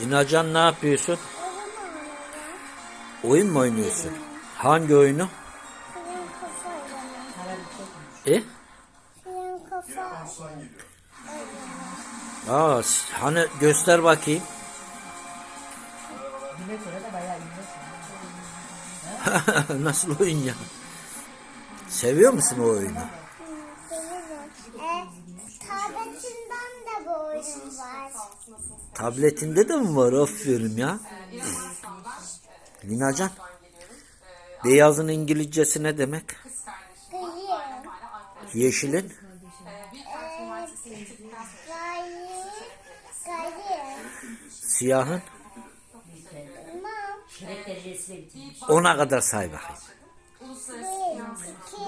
Linacan ne yapıyorsun? Oyun mu oynuyorsun? Hangi oyunu? E? Aa, hani göster bakayım. Nasıl oyun ya? Seviyor musun o oyunu? E, tabletinden de bu oyun var. Tabletinde de mi var? Aferin ya. Linacan. Beyazın İngilizcesi ne demek? Yeşilin? Gayri. Siyahın? Ona kadar say bakayım. Bir, iki,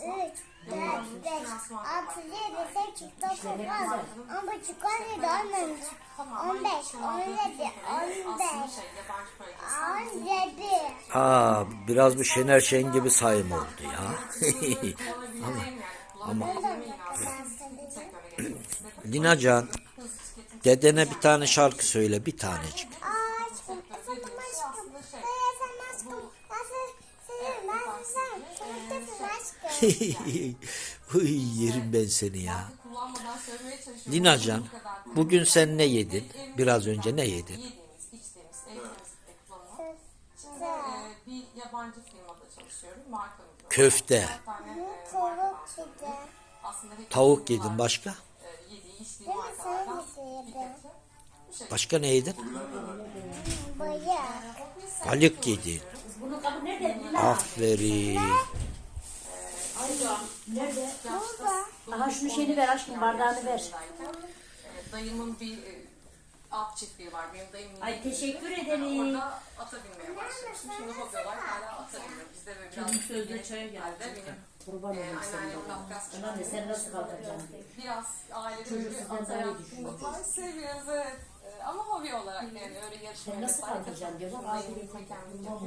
üç, dört, beş, altı, yedi, sekiz, dokuz, on. On buçuk, on yedi, on üç, on beş, on yedi, on beş, on yedi. Aa, biraz bu Şener Şen gibi sayım oldu ya. Kadar seviyorum. Linacan, dedene bir tane şarkı söyle, bir tanecik. Aşkım, efendim aşkım, hey efendim aşkım, ben Uy, yerim ben seni ya. Linacan, bugün sen ne yedin? Biraz önce ne yedin? Köfte, Tavuk yedin başka? Başka ne yedin? Balık yedin. Aferin. Nerede? Aha şunu şeyini ver aşkım bardağını ver. dayımın bir e, at çiftliği var. Benim dayım Ay teşekkür Yani ederim. Orada ata binmeye başlamıştım. Şimdi olarak hala ata biniyorum. Bizde böyle biraz Canım sözde çaya geldi. benim Kurban e, olayım sana. Kafkas Anneanne sen nasıl kalkacaksın? biraz ailede Çocuk bir sizden ata daha iyi yapmak düşünüyor. var. Seviyoruz evet. E, Ama hobi olarak yani öyle yarışmaya Sen nasıl kalkacaksın diyorlar. Dayımın kendini çok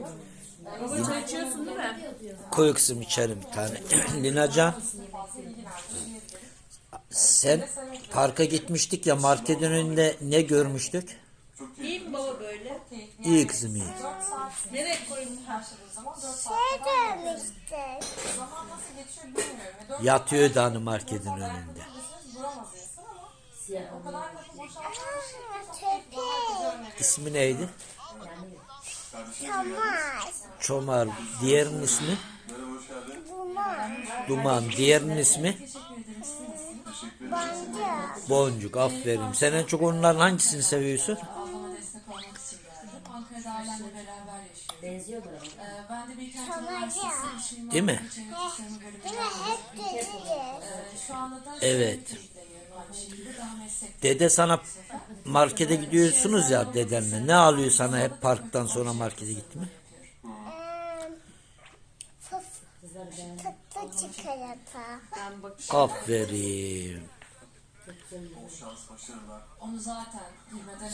Baba çay içiyorsun değil mi? Koy kızım içerim bir tane. Linacan, sen parka gitmiştik ya marketin önünde ne görmüştük? İyi mi baba böyle? İyi kızım iyi. 4 saat Nereye koyayım? karşıladığı zaman 4 saat Şey dört Yatıyordu hani marketin önünde. İsmi neydi? Çamaş. Çomar. Diğerinin ismi? Duman. Duman. Diğerinin ismi? Boncuk. Boncuk. Aferin. Sen en çok onların hangisini seviyorsun? Değil mi? Değil mi? Hep Evet. Dede sana markete gidiyorsunuz ya dedenle. Ne alıyor sana hep parktan sonra markete gitti mi? Fıtı çikolata. Aferin.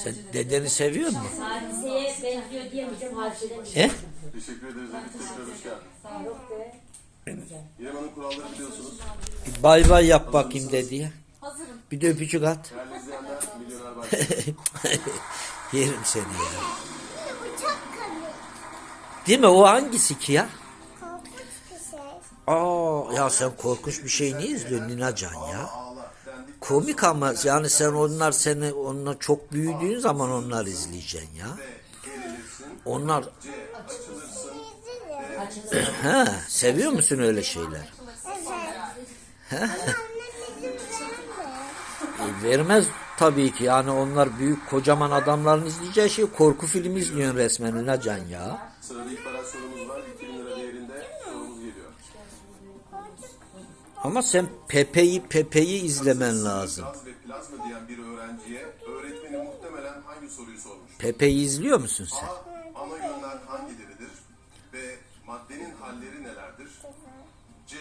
Sen dedeni seviyor musun? Hadiseye benziyor diyemeyeceğim. Hadiseden He? Teşekkür ederiz. Tekrar hoş geldin. Yok be. İrem Hanım kuralları biliyorsunuz. Bay bay yap bakayım dediye. hazırım. Bir de öpücük at. Yerim seni ya. Değil mi? O hangisi ki ya? Şey. Aa ya sen korkunç bir şey niye izliyorsun Ninacan ya? Komik ama yani sen onlar seni onunla çok büyüdüğün zaman onlar izleyeceksin ya. Onlar he seviyor musun öyle şeyler? Evet. Vermez tabii ki yani onlar büyük kocaman adamların izleyeceği şey korku filmi izliyorsun resmen Ninacan ya. Sırada ilk baraj sorumuz var. 2000 lira değerinde sorumuz geliyor. Ama sen Pepe'yi Pepe'yi izlemen lazım. Gaz ve plazma diyen bir öğrenciye öğretmeni muhtemelen hangi soruyu sormuş? Pepe'yi izliyor musun sen? A. Ana yönler hangileridir? B. Maddenin halleri nelerdir? C.